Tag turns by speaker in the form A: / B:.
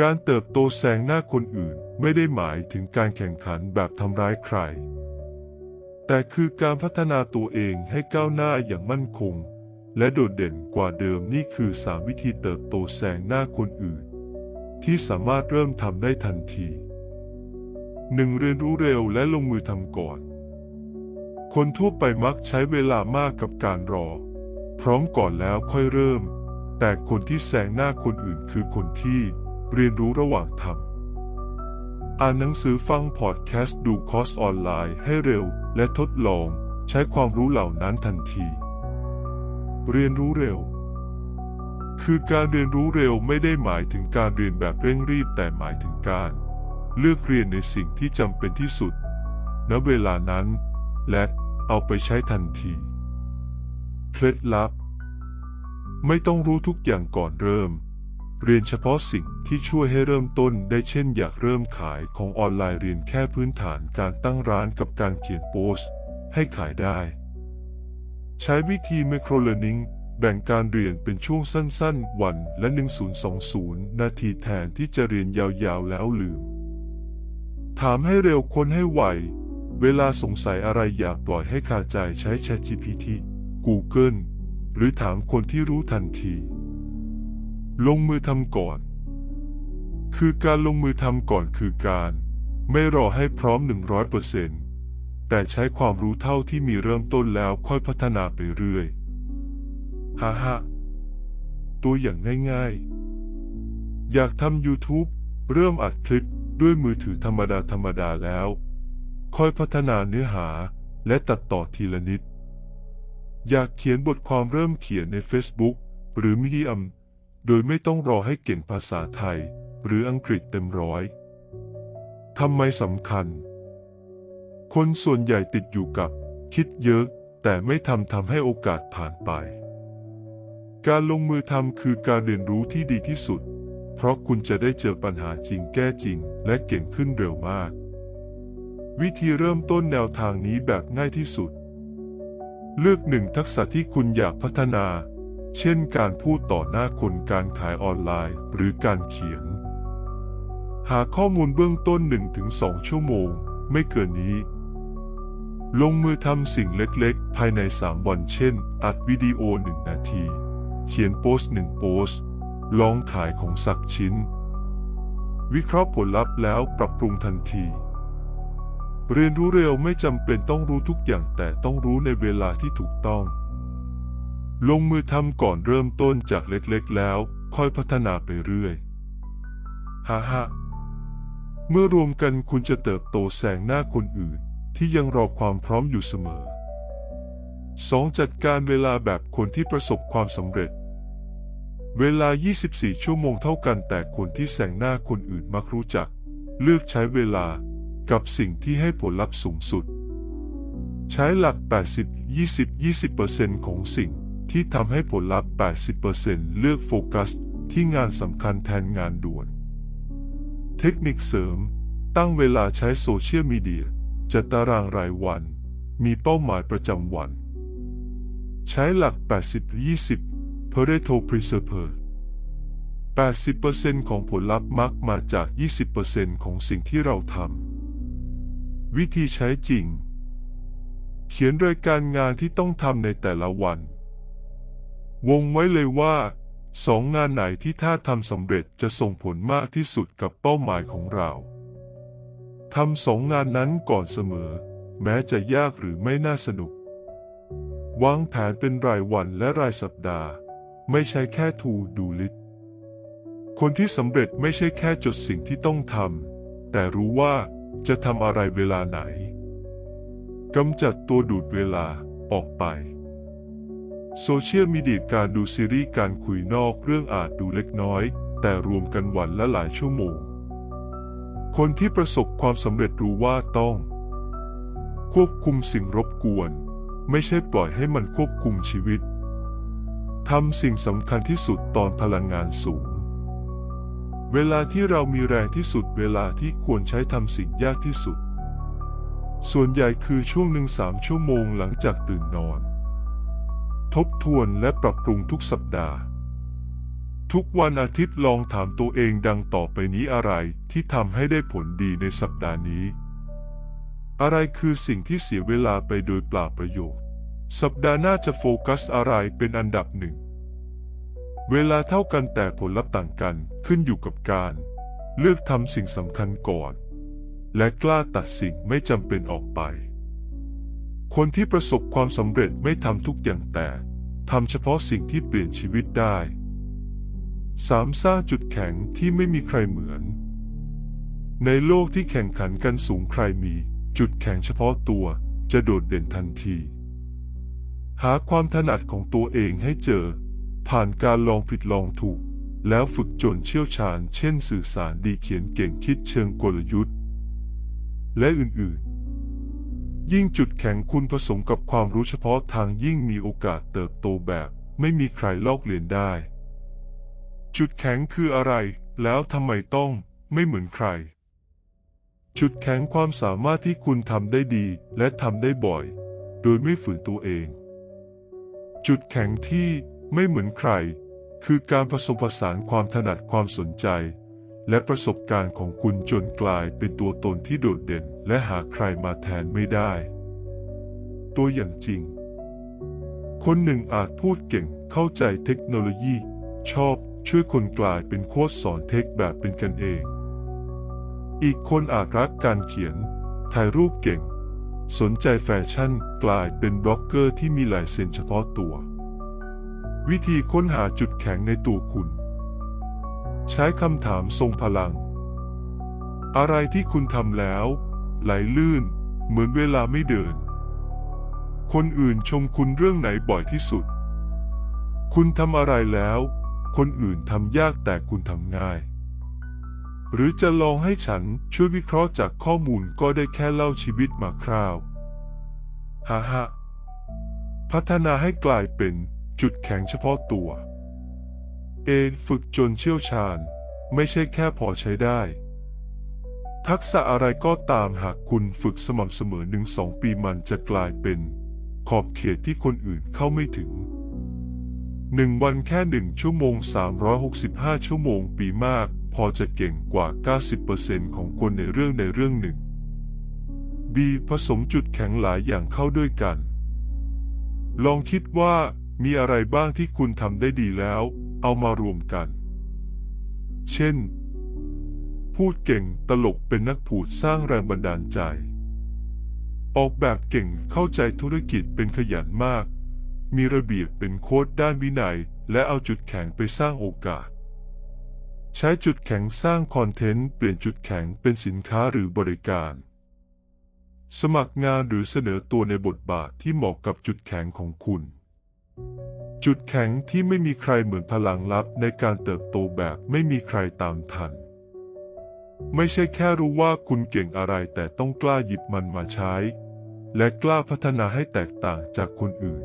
A: การเติบโตแซงหน้าคนอื่นไม่ได้หมายถึงการแข่งขันแบบทำร้ายใคร แต่คือการพัฒนาตัวเองให้ก้าวหน้าอย่างมั่นคง และโดดเด่นกว่าเดิมนี่คือสามวิธีเติบโตแซงหน้าคนอื่น ที่สามารถเริ่มทำได้ทันที 1. เรียนรู้เร็วและลงมือทำก่อน คนทั่วไปมักใช้เวลามากกับการรอ พร้อมก่อนแล้วค่อยเริ่ม แต่คนที่แซงหน้าคนอื่นคือคนที่เรียนรู้ระหว่างทำอ่านหนังสือฟังพอดแคสต์ดูคอร์สออนไลน์ให้เร็ว และทดลองใช้ความรู้เหล่านั้นทันที เรียนรู้เร็ว คือการเรียนรู้เร็วไม่ได้หมายถึงการเรียนแบบเร่งรีบแต่หมายถึงการ เลือกเรียนในสิ่งที่จำเป็นที่สุด ณ เวลานั้น และเอาไปใช้ทันที เคล็ดลับ ไม่ต้องรู้ทุกอย่างก่อนเริ่ม เรียนเฉพาะสิ่งที่ช่วยให้เริ่มต้นได้เช่นอยากเริ่มขายของออนไลน์เรียนแค่พื้นฐานการตั้งร้านกับการเขียนโพสต์ ให้ขายได้ ใช้วิธี Micro Learning แบ่งการเรียนเป็นช่วงสั้นๆ วันและ 1020 นาทีแทนที่จะเรียนยาวๆ แล้วลืม ถามให้เร็วค้นให้ไว เวลาสงสัยอะไรอย่าปล่อยให้คาใจใช้ ChatGPT Google หรือถามคนที่รู้ทันที ลงมือทำก่อน คือการลงมือทำก่อนคือการ ไม่รอให้พร้อม 100%แต่ใช้ความรู้เท่าที่มีเริ่มต้นแล้วค่อยพัฒนาไปเรื่อยฮ่าฮ่าตัวอย่างง่ายๆ อยากทำ YouTube เริ่มอัดคลิปด้วยมือถือธรรมดาธรรมดาแล้ว ค่อยพัฒนาเนื้อหาและตัดต่อทีละนิด อยากเขียนบทความเริ่มเขียนใน Facebook หรือ Medium โดยไม่ต้องรอให้เก่งภาษาไทย หรืออังกฤษเต็มร้อยทำไมสำคัญ คนส่วนใหญ่ติดอยู่กับ คิดเยอะ แต่ไม่ทำทำให้โอกาสผ่านไป การลงมือทำคือการเรียนรู้ที่ดีที่สุด เพราะคุณจะได้เจอปัญหาจริงแก้จริง และเก่งขึ้นเร็วมาก วิธีเริ่มต้นแนวทางนี้แบบง่ายที่สุด เลือกหนึ่งทักษะที่คุณอยากพัฒนา เช่นการพูดต่อหน้าคนการขายออนไลน์หรือการเขียน หาข้อมูลเบื้องต้น 1-2 ชั่วโมง ไม่เกินนี้ ลงมือทำสิ่งเล็กๆ ภายใน 3 วันเช่น อัดวิดีโอ 1 นาที เขียนโพสต์1โพสต์ ลองขายของสักชิ้น วิเคราะห์ผลลัพธ์แล้วปรับปรุงทันที เรียนรู้เร็วไม่จำเป็นต้องรู้ทุกอย่างแต่ต้องรู้ในเวลาที่ถูกต้อง ลงมือทำก่อนเริ่มต้นจากเล็กๆแล้ว ค่อยพัฒนาไปเรื่อยฮ่าฮ่าเมื่อรวมกันคุณจะเติบโตแซงหน้าคนอื่น ที่ยังรอความพร้อมอยู่เสมอ 2. จัดการเวลาแบบคนที่ประสบความสำเร็จ เวลา 24 ชั่วโมงเท่ากันแต่คนที่แซงหน้าคนอื่นมักรู้จัก เลือกใช้เวลา กับสิ่งที่ให้ผลลัพธ์สูงสุด ใช้หลัก 80 20 20%ของสิ่งที่ทำให้ผลลัพธ์ 80%เลือกโฟกัสที่งานสำคัญแทนงานด่วน เทคนิคเสริม ตั้งเวลาใช้โซเชียลมีเดียจัดตารางรายวัน มีเป้าหมายประจำวัน ใช้หลัก 80-20 Pareto Principle 80%ของผลลัพธ์มักมาจาก 20%ของสิ่งที่เราทำ วิธีใช้จริง เขียนรายการงานที่ต้องทำในแต่ละวัน วงไว้เลยว่าสองงานไหนที่ถ้าทำสำเร็จจะส่งผลมากที่สุดกับเป้าหมายของเราทำสองงานนั้นก่อนเสมอ แม้จะยากหรือไม่น่าสนุก วางแผนเป็นรายวันและรายสัปดาห์ ไม่ใช่แค่ทูดูลิสคนที่สำเร็จไม่ใช่แค่จดสิ่งที่ต้องทำแต่รู้ว่า จะทำอะไรเวลาไหนกำจัดตัวดูดเวลาออกไป โซเชียลมีเดียการดูซีรีส์การคุยนอกเรื่องอาจดูเล็กน้อย แต่รวมกันวันละหลายชั่วโมง คนที่ประสบความสำเร็จรู้ว่าต้อง ควบคุมสิ่งรบกวน ไม่ใช่ปล่อยให้มันควบคุมชีวิตทำสิ่งสำคัญที่สุดตอนพลังงานสูง เวลาที่เรามีแรงที่สุดเวลาที่ควรใช้ทำสิ่งยากที่สุด ส่วนใหญ่คือช่วงหนึ่งสามชั่วโมงหลังจากตื่นนอน ทบทวนและปรับปรุงทุกสัปดาห์ ทุกวันอาทิตย์ลองถามตัวเองดังต่อไปนี้อะไรที่ทำให้ได้ผลดีในสัปดาห์นี้ อะไรคือสิ่งที่เสียเวลาไปโดยเปล่าประโยชน์ สัปดาห์หน้าจะโฟกัสอะไรเป็นอันดับหนึ่ง เวลาเท่ากันแต่ผลลัพธ์ต่างกันขึ้นอยู่กับการ เลือกทำสิ่งสำคัญก่อน และกล้าตัดสิ่งไม่จำเป็นออกไป คนที่ประสบความสำเร็จไม่ทำทุกอย่างแต่ทำเฉพาะสิ่งที่เปลี่ยนชีวิตได้สามสร้างจุดแข็งที่ไม่มีใครเหมือน ในโลกที่แข่งขันกันสูงใครมี จุดแข็งเฉพาะตัวจะโดดเด่นทันที หาความถนัดของตัวเองให้เจอ ผ่านการลองผิดลองถูก แล้วฝึกจนเชี่ยวชาญ เช่นสื่อสารดีเขียนเก่งคิดเชิงกลยุทธ์ และอื่นๆ ยิ่งจุดแข็งคุณผสมกับความรู้เฉพาะทางยิ่งมีโอกาสเติบโตแบบไม่มีใครลอกเลียนได้ จุดแข็งคืออะไร แล้วทำไมต้องไม่เหมือนใคร จุดแข็งความสามารถที่คุณทำได้ดีและทำได้บ่อย โดยไม่ฝืนตัวเอง จุดแข็งที่ ไม่เหมือนใคร คือการผสมผสานความถนัดความสนใจ และประสบการณ์ของคุณจนกลายเป็นตัวตนที่โดดเด่น และหาใครมาแทนไม่ได้ ตัวอย่างจริง คนหนึ่งอาจพูดเก่งเข้าใจเทคโนโลยี ชอบช่วยคนกลายเป็นโค้ชสอนเทคแบบเป็นกันเอง อีกคนอาจรักการเขียน ถ่ายรูปเก่ง สนใจแฟชั่นกลายเป็นบล็อกเกอร์ที่มีลายเซ็นเฉพาะตัว วิธีค้นหาจุดแข็งในตัวคุณ ใช้คำถามทรงพลัง อะไรที่คุณทำแล้ว ไหลลื่น เหมือนเวลาไม่เดิน คนอื่นชมคุณเรื่องไหนบ่อยที่สุด คุณทำอะไรแล้ว คนอื่นทำยากแต่คุณทำง่าย หรือจะลองให้ฉันช่วยวิเคราะห์จากข้อมูลก็ได้แค่เล่าชีวิตมาคร่าวฮ่าฮ่าพัฒนาให้กลายเป็น จุดแข็งเฉพาะตัว เอฝึกจนเชี่ยวชาญ ไม่ใช่แค่พอใช้ได้ ทักษะอะไรก็ตามหากคุณฝึกสม่ำเสมอหนึ่งสองปีมันจะกลายเป็น ขอบเขตที่คนอื่นเข้าไม่ถึงหนึ่งวันแค่หนึ่งชั่วโมง 365 ชั่วโมงปีมาก พอจะเก่งกว่า 90%ของคนในเรื่องในเรื่องหนึ่ง B ผสมจุดแข็งหลายอย่างเข้าด้วยกัน ลองคิดว่า มีอะไรบ้างที่คุณทำได้ดีแล้ว เอามารวมกัน เช่น พูดเก่งตลกเป็นนักพูดสร้างแรงบันดาลใจ ออกแบบเก่งเข้าใจธุรกิจเป็นขยันมาก มีระเบียบเป็นโค้ดด้านวินัย และเอาจุดแข็งไปสร้างโอกาส ใช้จุดแข็งสร้างคอนเทนต์เปลี่ยนจุดแข็งเป็นสินค้าหรือบริการ สมัครงานหรือเสนอตัวในบทบาทที่เหมาะกับจุดแข็งของคุณ จุดแข็งที่ไม่มีใครเหมือนพลังลับในการเติบโตแบบไม่มีใครตามทัน ไม่ใช่แค่รู้ว่าคุณเก่งอะไรแต่ต้องกล้าหยิบมันมาใช้ และกล้าพัฒนาให้แตกต่างจากคนอื่น